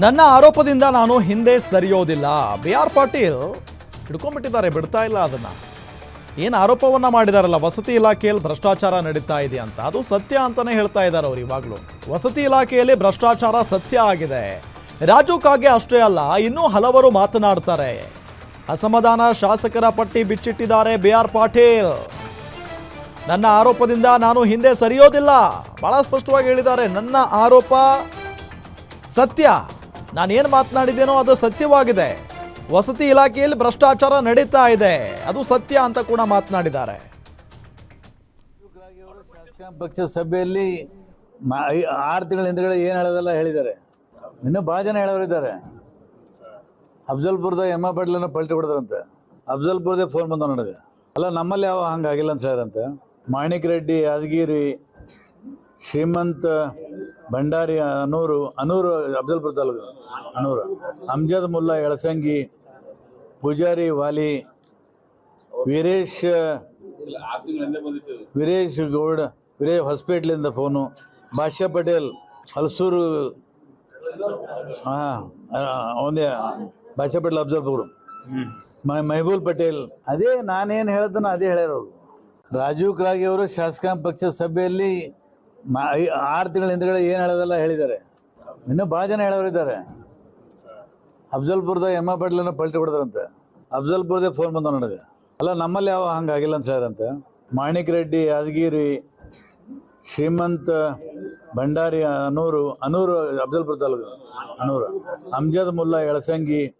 ನನ್ನ ಆರೋಪದಿಂದ ನಾನು ಹಿಂದೆ ಸರಿಯೋದಿಲ್ಲ. ಬಿ ಆರ್ ಪಾಟೀಲ್ ಹಿಡ್ಕೊಂಡ್ಬಿಟ್ಟಿದ್ದಾರೆ, ಬಿಡ್ತಾ ಇಲ್ಲ ಅದನ್ನ. ಏನು ಆರೋಪವನ್ನ ಮಾಡಿದಾರಲ್ಲ, ವಸತಿ ಇಲಾಖೆಯಲ್ಲಿ ಭ್ರಷ್ಟಾಚಾರ ನಡೀತಾ ಇದೆ ಅಂತ. ಅದು ಸತ್ಯ ಅಂತಾನೆ ಹೇಳ್ತಾ ಇದ್ದಾರೆ ಅವ್ರು ಇವಾಗಲೂ. ವಸತಿ ಇಲಾಖೆಯಲ್ಲಿ ಭ್ರಷ್ಟಾಚಾರ ಸತ್ಯ ಆಗಿದೆ. ರಾಜು ಕಾಗೆ ಅಷ್ಟೇ ಅಲ್ಲ, ಇನ್ನೂ ಹಲವರು ಮಾತನಾಡ್ತಾರೆ. ಅಸಮಾಧಾನ ಶಾಸಕರ ಪಟ್ಟಿ ಬಿಚ್ಚಿಟ್ಟಿದ್ದಾರೆ ಬಿ ಆರ್ ಪಾಟೀಲ್. ನನ್ನ ಆರೋಪದಿಂದ ನಾನು ಹಿಂದೆ ಸರಿಯೋದಿಲ್ಲ. ಬಹಳ ಸ್ಪಷ್ಟವಾಗಿ ಹೇಳಿದ್ದಾರೆ, ನನ್ನ ಆರೋಪ ಸತ್ಯ. ನಾನೇನು ಮಾತನಾಡಿದ್ದೇನೋ ಅದು ಸತ್ಯವಾಗಿದೆ. ವಸತಿ ಇಲಾಖೆಯಲ್ಲಿ ಭ್ರಷ್ಟಾಚಾರ ನಡೀತಾ ಇದೆ. ಅದು ಸತ್ಯ ಅಂತ ಕೂಡ ಮಾತನಾಡಿದ್ದಾರೆ. ಶಾಸಕಾಂಗ ಪಕ್ಷದ ಸಭೆಯಲ್ಲಿ ಆರು ತಿಂಗಳ ಹಿಂದ್ಗಡೆ ಏನು ಹೇಳೋದೆಲ್ಲ ಹೇಳಿದ್ದಾರೆ. ಇನ್ನೂ ಭಾಳ ಜನ ಹೇಳೋರಿದ್ದಾರೆ. ಅಫ್ಜಲ್ಪುರದ ಎಮ್ಮ ಬಡ್ಲನ್ನು ಪಲ್ಟಿ ಕೊಡ್ತಾರಂತೆ ಅಫ್ಜಲ್ಪುರದೇ ಫೋನ್ ಬಂದ ನನಗೆ ಅಲ್ಲ, ನಮ್ಮಲ್ಲಿ ಯಾವ ಹಂಗಾಗಿಲ್ಲ ಅಂತ ಹೇಳಿದ್ರಂತೆ ಮಾಣಿಕ್ ರೆಡ್ಡಿ, ಯಾದಗಿರಿ, ಶ್ರೀಮಂತ್ ಭಂಡಾರಿ ಅನೂರು ಅನೂರು ಅಫ್ಜಲ್ಪುರ ತಾಲೂಕು ಅನೂರು ಅಮ್ಜದ್ ಮುಲ್ಲಾ ಎಳಸಂಗಿ, ಪೂಜಾರಿ ವಾಲಿ, ವೀರೇಶ್ ವೀರೇಶ್ ಗೌಡ, ವೀರೇಶ್ ಹಾಸ್ಪಿಟ್ಲಿಂದ ಫೋನು ಭಾಷ್ಯ ಪಟೇಲ್, ಹಲಸೂರು, ಹಾಂ, ಒಂದೇ, ಭಾಷ್ಯ ಪಟೇಲ್ ಅಫ್ಜಲ್ಪುರ ಮೆಹಬೂಲ್ ಪಟೇಲ್. ಅದೇ ನಾನೇನು ಹೇಳ್ದನೋ ಅದೇ ಹೇಳ್ಯಾರವರು ರಾಜೀವ್ ಕಾಗೆ ಅವರು ಶಾಸಕಾಂಗ ಪಕ್ಷದ ಸಭೆಯಲ್ಲಿ ಐ- ಆರು ತಿಂಗಳ ಹಿಂದ್ಗಡೆ ಏನು ಹೇಳೋದೆಲ್ಲ ಹೇಳಿದ್ದಾರೆ. ಇನ್ನೂ ಭಾಳ ಜನ ಹೇಳೋರಿದ್ದಾರೆ ಅಫ್ಜಲ್ಪುರದ ಎಮ್ಮ ಪಾಟೀಲನ್ನು ಪಲ್ಟಿ ಕೊಡ್ತಾರಂತೆ ಅಫ್ಜಲ್ಪುರದೇ ಫೋನ್ ಬಂದ ನನಗೆ. ಅಲ್ಲ, ನಮ್ಮಲ್ಲಿ ಯಾವ ಹಂಗಾಗಿಲ್ಲ ಅಂತ ಹೇಳ್ಯಾರಂತೆ ಮಾಣಿಕ್ ರೆಡ್ಡಿ, ಯಾದಗಿರಿ, ಶ್ರೀಮಂತ ಭಂಡಾರಿ, ಅನೂರು ಅನೂರು ಅಫ್ಜಲ್ಪುರ ತಾಲೂಕು. ಅನೂರು. ಅಮ್ಜದ್ ಮುಲ್ಲಾ, ಎಳಸಂಗಿ